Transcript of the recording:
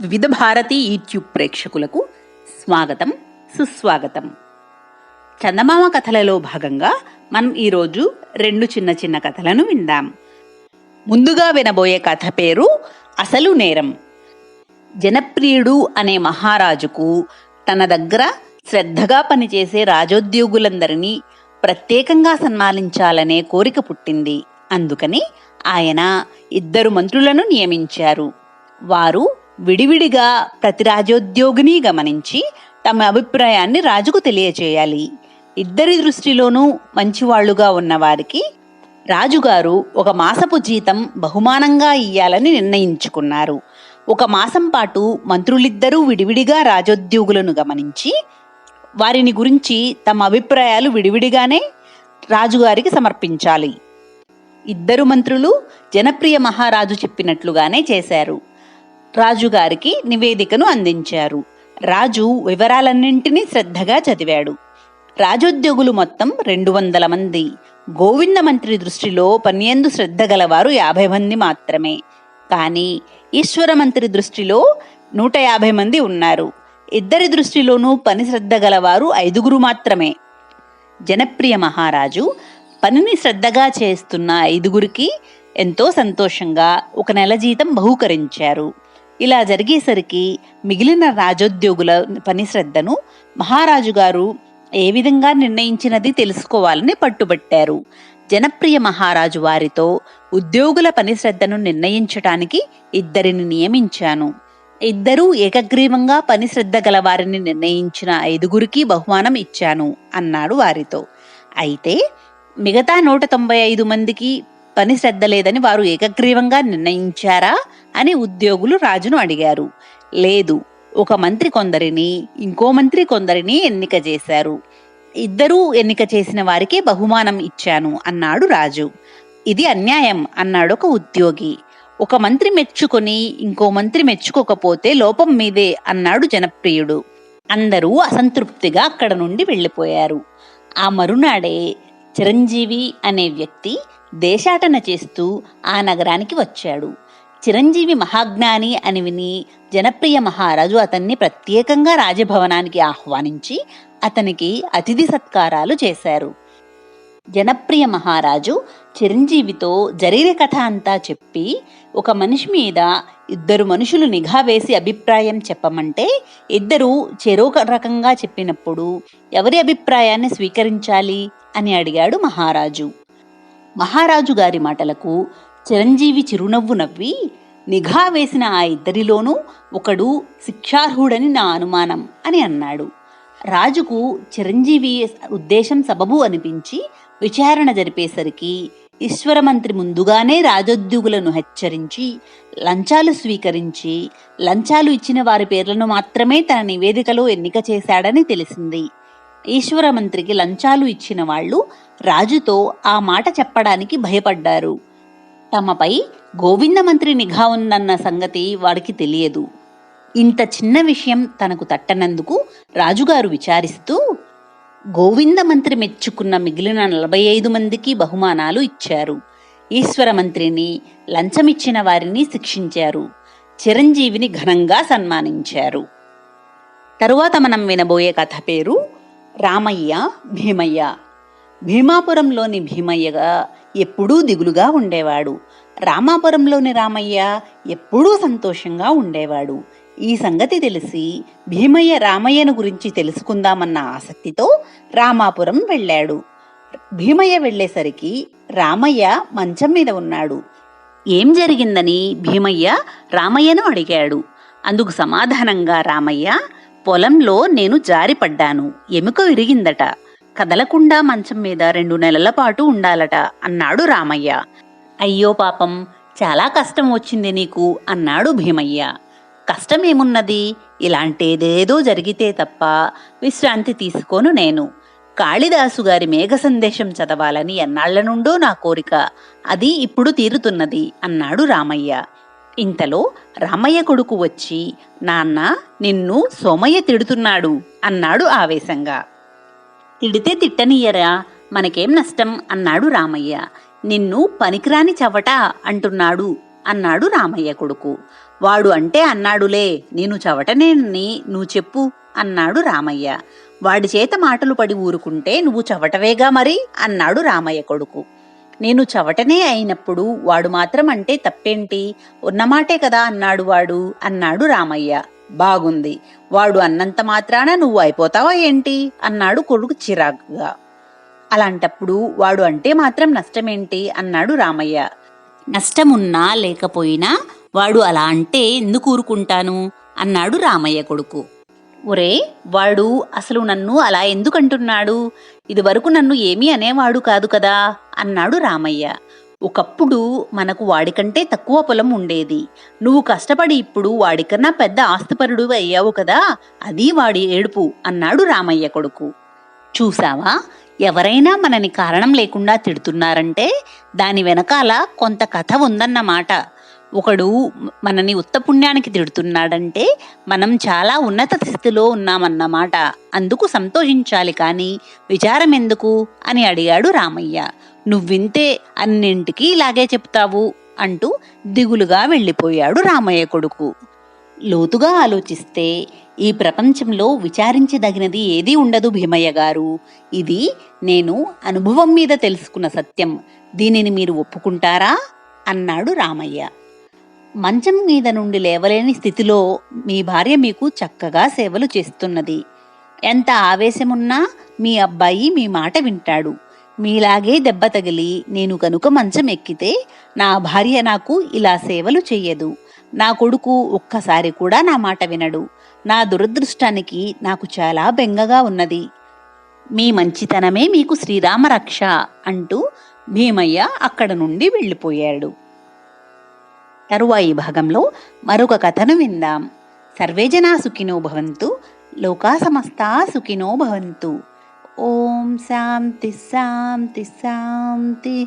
వివిధ భారతి యూట్యూబ్ ప్రేక్షకులకు స్వాగతం సుస్వాగతం. చందమామ కథలలో భాగంగా మనం ఈరోజు రెండు చిన్న చిన్న కథలను విందాం. ముందుగా వినబోయే కథ పేరు అసలు నేరం. జనప్రియుడు అనే మహారాజుకు తన దగ్గర శ్రద్ధగా పనిచేసే రాజోద్యోగులందరినీ ప్రత్యేకంగా సన్మానించాలనే కోరిక పుట్టింది. అందుకని ఆయన ఇద్దరు మంత్రులను నియమించారు. వారు విడివిడిగా ప్రతి రాజోద్యోగిని గమనించి తమ అభిప్రాయాన్ని రాజుకు తెలియచేయాలి. ఇద్దరి దృష్టిలోనూ మంచివాళ్ళుగా ఉన్నవారికి రాజుగారు ఒక మాసపు జీతం బహుమానంగా ఇయ్యాలని నిర్ణయించుకున్నారు. ఒక మాసం పాటు మంత్రులిద్దరూ విడివిడిగా రాజోద్యోగులను గమనించి వారిని గురించి తమ అభిప్రాయాలు విడివిడిగానే రాజుగారికి సమర్పించాలి. ఇద్దరు మంత్రులు జనప్రియ మహారాజు చెప్పినట్లుగానే చేశారు. రాజుగారికి నివేదికను అందించారు. రాజు వివరాలన్నింటినీ శ్రద్ధగా చదివాడు. రాజోద్యోగులు మొత్తం రెండు వందల మంది. గోవింద మంత్రి దృష్టిలో పనియందు శ్రద్ధ గలవారు యాభై మంది మాత్రమే. కానీ ఈశ్వర మంత్రి దృష్టిలో నూట యాభై మంది ఉన్నారు. ఇద్దరి దృష్టిలోనూ పని శ్రద్ధ గలవారు ఐదుగురు మాత్రమే. జనప్రియ మహారాజు పనిని శ్రద్ధగా చేస్తున్న ఐదుగురికి ఎంతో సంతోషంగా ఒక నెల జీతం బహూకరించారు. ఇలా జరిగేసరికి మిగిలిన రాజోద్యోగుల పని శ్రద్ధను మహారాజు గారు ఏ విధంగా నిర్ణయించినది తెలుసుకోవాలని పట్టుబట్టారు. జనప్రియ మహారాజు వారితో ఉద్యోగుల పని శ్రద్ధను నిర్ణయించటానికి ఇద్దరిని నియమించాను. ఇద్దరూ ఏకగ్రీవంగా పని శ్రద్ధ గల వారిని నిర్ణయించిన ఐదుగురికి బహుమానం ఇచ్చాను అన్నాడు వారితో. అయితే మిగతా నూట తొంభై ఐదు మందికి పని శ్రద్ధ లేదని వారు ఏకగ్రీవంగా నిర్ణయించారా అని ఉద్యోగులు రాజును అడిగారు. లేదు ఒక మంత్రి కొందరిని ఇంకో మంత్రి కొందరిని ఎన్నిక చేశారు. ఇద్దరూ ఎన్నిక చేసిన వారికే బహుమానం ఇచ్చాను అన్నాడు రాజు. ఇది అన్యాయం అన్నాడు ఒక ఉద్యోగి. ఒక మంత్రి మెచ్చుకొని ఇంకో మంత్రి మెచ్చుకోకపోతే లోపం మీదే అన్నాడు జనప్రియుడు. అందరూ అసంతృప్తిగా అక్కడ నుండి వెళ్ళిపోయారు. ఆ మరునాడే చిరంజీవి అనే వ్యక్తి దేశాటన చేస్తూ ఆ నగరానికి వచ్చాడు. చిరంజీవి మహాజ్ఞాని అని విని జనప్రియ మహారాజు అతన్ని ప్రత్యేకంగా రాజభవనానికి ఆహ్వానించి అతనికి అతిథి సత్కారాలు చేశారు. జనప్రియ మహారాజు చిరంజీవితో జరిగిన కథ అంతా చెప్పి ఒక మనిషి మీద ఇద్దరు మనుషులు నిఘా వేసి అభిప్రాయం చెప్పమంటే ఇద్దరు చెరోక రకంగా చెప్పినప్పుడు ఎవరి అభిప్రాయాన్ని స్వీకరించాలి అని అడిగాడు మహారాజు. మహారాజు గారి మాటలకు చిరంజీవి చిరునవ్వు నవ్వి నిఘా వేసిన ఆ ఇద్దరిలోనూ ఒకడు శిక్షార్హుడని నా అనుమానం అని అన్నాడు. రాజుకు చిరంజీవి ఉద్దేశం సబబు అనిపించి విచారణ జరిపేసరికి ఈశ్వరమంత్రి ముందుగానే రాజోద్యోగులను హెచ్చరించి లంచాలు స్వీకరించి లంచాలు ఇచ్చిన వారి పేర్లను మాత్రమే తన నివేదికలో ఎన్నిక చేశాడని తెలిసింది. ఈశ్వర మంత్రికి లంచాలు ఇచ్చిన వాళ్ళు రాజుతో ఆ మాట చెప్పడానికి భయపడ్డారు. తమపై గోవింద మంత్రి నిఘా ఉందన్న సంగతి వాడికి తెలియదు. ఇంత చిన్న విషయం తనకు తట్టనందుకు రాజుగారు విచారిస్తూ గోవింద మంత్రి మెచ్చుకున్న మిగిలిన నలభై ఐదు మందికి బహుమానాలు ఇచ్చారు. ఈశ్వర మంత్రిని లంచమిచ్చిన వారిని శిక్షించారు. చిరంజీవిని ఘనంగా సన్మానించారు. తరువాత మనం వినబోయే కథ పేరు రామయ్య భీమయ్య. భీమాపురంలోని భీమయ్యగా ఎప్పుడూ దిగులుగా ఉండేవాడు. రామాపురంలోని రామయ్య ఎప్పుడూ సంతోషంగా ఉండేవాడు. ఈ సంగతి తెలిసి భీమయ్య రామయ్యను గురించి తెలుసుకుందామన్న ఆసక్తితో రామాపురం వెళ్ళాడు. భీమయ్య వెళ్ళేసరికి రామయ్య మంచం మీద ఉన్నాడు. ఏం జరిగిందని భీమయ్య రామయ్యను అడిగాడు. అందుకు సమాధానంగా రామయ్య పొలంలో నేను జారిపడ్డాను. ఎముక విరిగిందట. కదలకుండా మంచం మీద రెండు నెలల పాటు ఉండాలట అన్నాడు రామయ్య. అయ్యో పాపం చాలా కష్టం వచ్చింది నీకు అన్నాడు భీమయ్య. కష్టమేమున్నది? ఇలాంటిదేదో జరిగితే తప్ప విశ్రాంతి తీసుకోను నేను. కాళిదాసు గారి మేఘ సందేశం చదవాలని ఎన్నాళ్ళ నుండో నా కోరిక. అది ఇప్పుడు తీరుతున్నది అన్నాడు రామయ్య. ఇంతలో రామయ్య కొడుకు వచ్చి నాన్న నిన్ను సోమయ్య తిడుతున్నాడు అన్నాడు ఆవేశంగా. తిడితే తిట్టనియ్యరా మనకేం నష్టం అన్నాడు రామయ్య. నిన్ను పనికిరాని చవట అంటున్నాడు అన్నాడు రామయ్య కొడుకు. వాడు అంటే అన్నాడులే నేను చవటనేనని నువ్వు చెప్పు అన్నాడు రామయ్య. వాడి చేత మాటలు పడి ఊరుకుంటే నువ్వు చవటవేగా మరి అన్నాడు రామయ్య కొడుకు. నేను చవటనే అయినప్పుడు వాడు మాత్రం అంటే తప్పేంటి? ఉన్నమాటే కదా అన్నాడు వాడు. అన్నాడు రామయ్య. బాగుంది. వాడు అన్నంత మాత్రాన నువ్వు అయిపోతావా ఏంటి? అన్నాడు కొడుకు చిరాకుగా అలాంటప్పుడు వాడు అంటే మాత్రం నష్టమేంటి? అన్నాడు రామయ్య. నష్టమున్నా లేకపోయినా వాడు అలా అంటే ఎందుకు ఊరుకుంటాను? అన్నాడు రామయ్య కొడుకు. ఒరే వాడు అసలు నన్ను అలా ఎందుకంటున్నాడు? ఇదివరకు నన్ను ఏమీ అనేవాడు కాదు కదా అన్నాడు రామయ్య. ఒకప్పుడు మనకు వాడికంటే తక్కువ పొలం ఉండేది. నువ్వు కష్టపడి ఇప్పుడు వాడికన్నా పెద్ద ఆస్తిపరుడు అయ్యావు కదా అది వాడి ఏడుపు అన్నాడు రామయ్య కొడుకు. చూసావా ఎవరైనా మనని కారణం లేకుండా తిడుతున్నారంటే దాని వెనకాల కొంత కథ ఉందన్నమాట. ఒకడు మనని ఉత్తపుణ్యానికి తిడుతున్నాడంటే మనం చాలా ఉన్నత స్థితిలో ఉన్నామన్నమాట. అందుకు సంతోషించాలి కానీ విచారం ఎందుకు? అని అడిగాడు రామయ్య. నువ్వింతే అన్నింటికీ ఇలాగే చెప్తావు అంటూ దిగులుగా వెళ్ళిపోయాడు రామయ్య కొడుకు. లోతుగా ఆలోచిస్తే ఈ ప్రపంచంలో విచారించదగినది ఏదీ ఉండదు భీమయ్య గారు. ఇది నేను అనుభవం మీద తెలుసుకున్న సత్యం. దీనిని మీరు ఒప్పుకుంటారా? అన్నాడు రామయ్య. మంచం మీద నుండి లేవలేని స్థితిలో మీ భార్య మీకు చక్కగా సేవలు చేస్తున్నది. ఎంత ఆవేశమున్నా మీ అబ్బాయి మీ మాట వింటాడు. మీలాగే దెబ్బ తగిలి నేను కనుక మంచం ఎక్కితే నా భార్య నాకు ఇలా సేవలు చెయ్యదు. నా కొడుకు ఒక్కసారి కూడా నా మాట వినడు. నా దురదృష్టానికి నాకు చాలా బెంగగా ఉన్నది. మీ మంచితనమే మీకు శ్రీరామ రక్ష అంటూ భీమయ్య అక్కడ నుండి వెళ్ళిపోయాడు. తరువాయి భాగంలో మరొక కథను విందాం. సర్వేజనా సుఖినో భవంతు లోకా సమస్తా సుఖినో భవంతు. ఓం శాంతి శాంతి శాంతి.